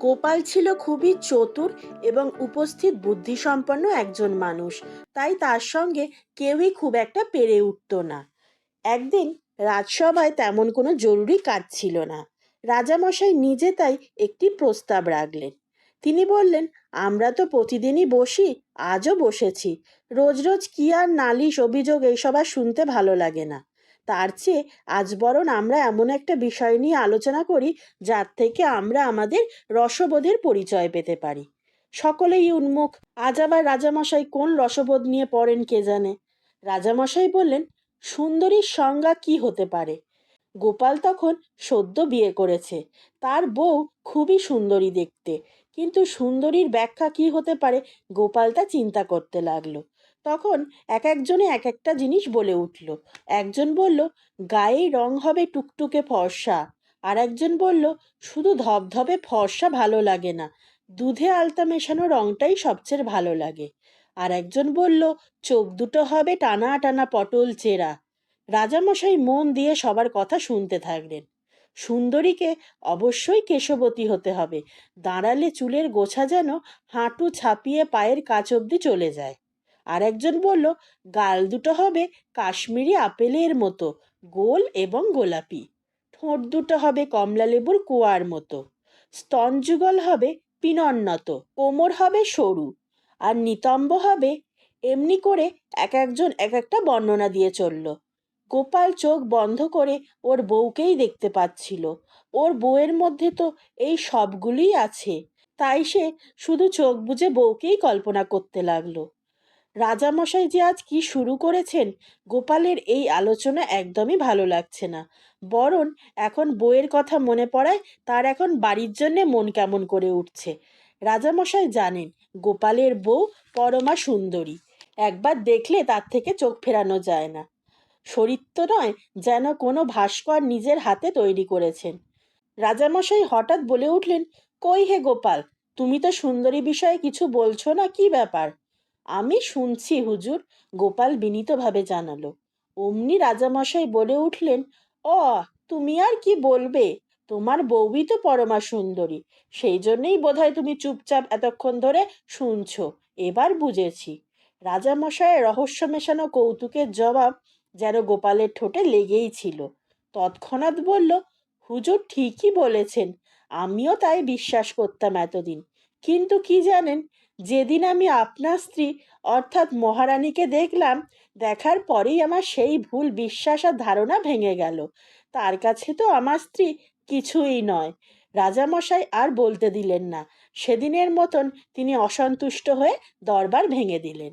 গোপাল ছিল খুবই চতুর এবং উপস্থিত বুদ্ধিসম্পন্ন একজন মানুষ। তাই তার সঙ্গে কেউই খুব একটা পেরে উঠতো না। একদিন রাজসভায় তেমন কোনো জরুরি কাজ ছিল না। রাজামশাই নিজে তাই একটি প্রস্তাব রাখলেন। তিনি বললেন, আমরা তো প্রতিদিনই বসি, আজও বসেছি। রোজ রোজ কি আর নালিশ, অভিযোগ এইসব আর শুনতে ভালো লাগে না। তার চেয়ে আজ বরং আমরা এমন একটা বিষয় নিয়ে আলোচনা করি, যার থেকে আমরা আমাদের রসবোধের পরিচয় পেতে পারি। সকলেই উন্মুখ, আজ আবার রাজামশাই কোন রসবোধ নিয়ে পড়েন কে জানে? রাজামশাই বললেন সুন্দরীর সংজ্ঞা কি হতে পারে? গোপাল তখন সদ্য বিয়ে করেছে, তার বউ খুবই সুন্দরী দেখতে। কিন্তু সুন্দরীর ব্যাখ্যা কি হতে পারে? গোপাল তা চিন্তা করতে লাগল। তখন এক একজনে এক একটা জিনিস বলে উঠল। একজন বলল, গায়ে রং হবে টুকটুকে ফর্সা। আর একজন বলল, শুধু ধবধবে ফর্সা ভালো লাগে না। দুধে আলতা মেশানো রংটাই সবচেয়ে ভালো লাগে। আর একজন বলল, চোখ দুটো হবে টানা টানা পটল চেরা। রাজামশাই মন দিয়ে সবার কথা শুনতে থাকলেন। সুন্দরীকে অবশ্যই কেশবতী হতে হবে। দাঁড়ালে চুলের গোছা যেন হাঁটু ছাপিয়ে পায়ের কাছ অব্দি চলে যায়। আর একজন বলল, গাল দুটো হবে কাশ্মীরি আপেলের মতো, গোল এবং গোলাপি। ঠোঁট দুটো হবে কমলা লেবুর কুয়ার মতো। স্তন যুগল হবে পিনন্নত কোমর হবে সরু। আর নিতম্ব হবে এমনি করে এক একজন এক একটা বর্ণনা দিয়ে চলল। গোপাল চোখ বন্ধ করে ওর বউকেই দেখতে পাচ্ছিল। ওর বউয়ের মধ্যে তো এই সবগুলোই আছে। তাই সে শুধু চোখ বুজে বউকেই কল্পনা করতে লাগল। রাজামশাই যে আজ কি শুরু করেছেন, গোপালের এই আলোচনা একদমই ভালো লাগছে না। বরং এখন বইয়ের কথা মনে পড়ায় তার এখন বাড়ির জন্যে মন কেমন করে উঠছে। রাজামশাই জানেন, গোপালের বউ পরমা সুন্দরী। একবার দেখলে তার থেকে চোখ ফেরানো যায় না। শরীর তো নয় যেন কোনো ভাস্কর নিজের হাতে তৈরি করেছেন। রাজামশাই হঠাৎ বলে উঠলেন, কই হে গোপাল, তুমি তো সুন্দরী বিষয়ে কিছু বলছো না, কি ব্যাপার? আমি শুনছি হুজুর, গোপাল বিনীতভাবে জানালো। অমনি রাজামশাই বলে উঠলেন, অ, তুমি আর কি বলবে? তোমার বউই তো পরমা সুন্দরী, সেই জন্যই বোধহয় তুমি চুপচাপ এতক্ষণ ধরে শুনছো, এবার বুঝেছি। রাজামশাইয়ের রহস্য মেশানো কৌতুকের জবাব যেন গোপালের ঠোঁটে লেগেই ছিল। তৎক্ষণাৎ বলল, হুজুর ঠিকই বলেছেন, আমিও তাই বিশ্বাস করতাম এতদিন। কিন্তু কি জানেন, যেদিন আমি আপনার স্ত্রী অর্থাৎ মহারানীকে দেখলাম, দেখার পরেই আমার সেই ভুল বিশ্বাস আর ধারণা ভেঙে গেল। তার কাছে তো আমার স্ত্রী কিছুই নয়। রাজামশাই আর বলতে দিলেন না। সেদিনের মতন তিনি অসন্তুষ্ট হয়ে দরবার ভেঙে দিলেন।